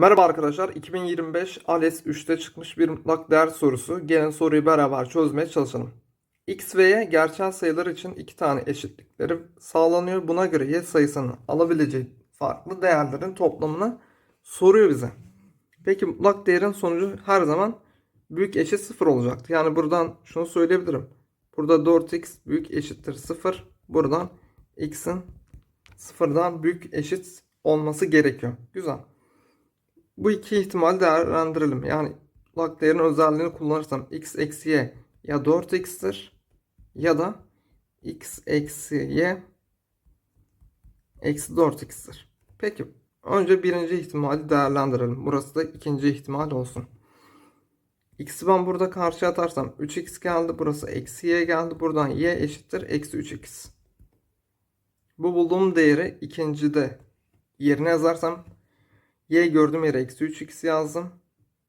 Merhaba arkadaşlar. 2025 ALES 3'te çıkmış bir mutlak değer sorusu. Gelin soruyu beraber çözmeye çalışalım. X ve Y gerçel sayılar için iki tane eşitlikleri sağlanıyor. Buna göre Y sayısının alabileceği farklı değerlerin toplamını soruyor bize. Peki mutlak değerin sonucu her zaman büyük eşit 0 olacaktı. Yani buradan şunu söyleyebilirim. Burada 4x büyük eşittir 0. Buradan x'in sıfırdan büyük eşit olması gerekiyor. Güzel. Bu iki ihtimal değerlendirelim. Yani mutlak değerin özelliğini kullanırsam x eksi y ya 4x'tir ya da x eksi y eksi 4x'tir. Peki önce birinci ihtimali değerlendirelim. Burası da ikinci ihtimal olsun. X'i ben burada karşıya atarsam 3x geldi. Burası eksi y geldi. Buradan y eşittir eksi 3x. Bu bulduğum değeri ikincide yerine yazarsam y gördüğüm yere eksi 3x yazdım.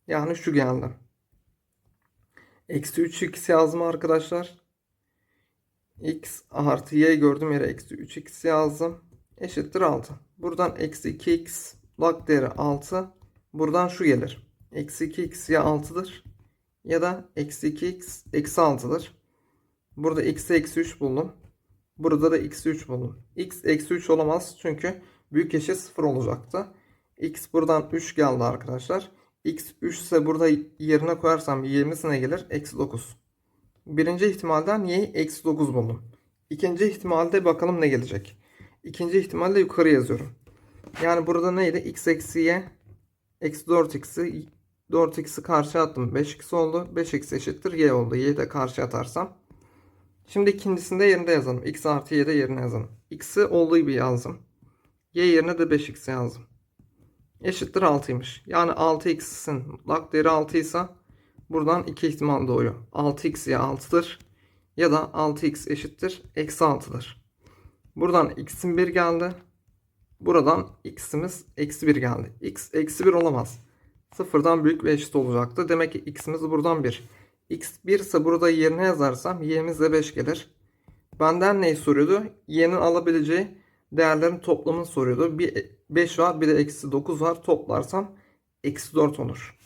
Yani şu geldi. Eksi 3x yazdım arkadaşlar. x artı y gördüğüm yere eksi 3x yazdım. Eşittir 6. Buradan eksi 2x log değeri 6. Buradan şu gelir. Eksi 2x ya 6'dır ya da eksi 2x eksi 6'dır. Burada x eksi 3 buldum. Burada da eksi 3 buldum. x eksi 3 olamaz çünkü büyük eşit 0 olacaktı. X buradan 3 geldi arkadaşlar. x 3 ise burada yerine koyarsam 20'sine gelir. Eksi 9. Birinci ihtimalden y'yi eksi 9 buldum. İkinci ihtimalde bakalım ne gelecek. İkinci ihtimalde yukarı yazıyorum. Yani burada neydi? x eksi y eksi 4x'i 4x'i karşı attım. 5x oldu. 5x eşittir y oldu. y'yi de karşı atarsam. Şimdi ikincisinde yerinde yazalım. x artı y de yerine yazalım. x'i olduğu gibi yazdım. y yerine de 5x yazdım. Eşittir 6'ymış. Yani 6x'in mutlak değeri 6 ise buradan iki ihtimal doğuyor. 6x ya 6'dır ya da 6x eşittir eksi 6'dır. Buradan x'in 1 geldi. Buradan x'imiz eksi 1 geldi. x eksi 1 olamaz. Sıfırdan büyük ve eşit olacaktı. Demek ki x'imiz buradan 1. x 1 ise burada yerine yazarsam y'miz de 5 gelir. Benden neyi soruyordu? y'nin alabileceği değerlerin toplamını soruyordu. Bir 5 var bir de eksi 9 var. Toplarsam eksi 4 olur.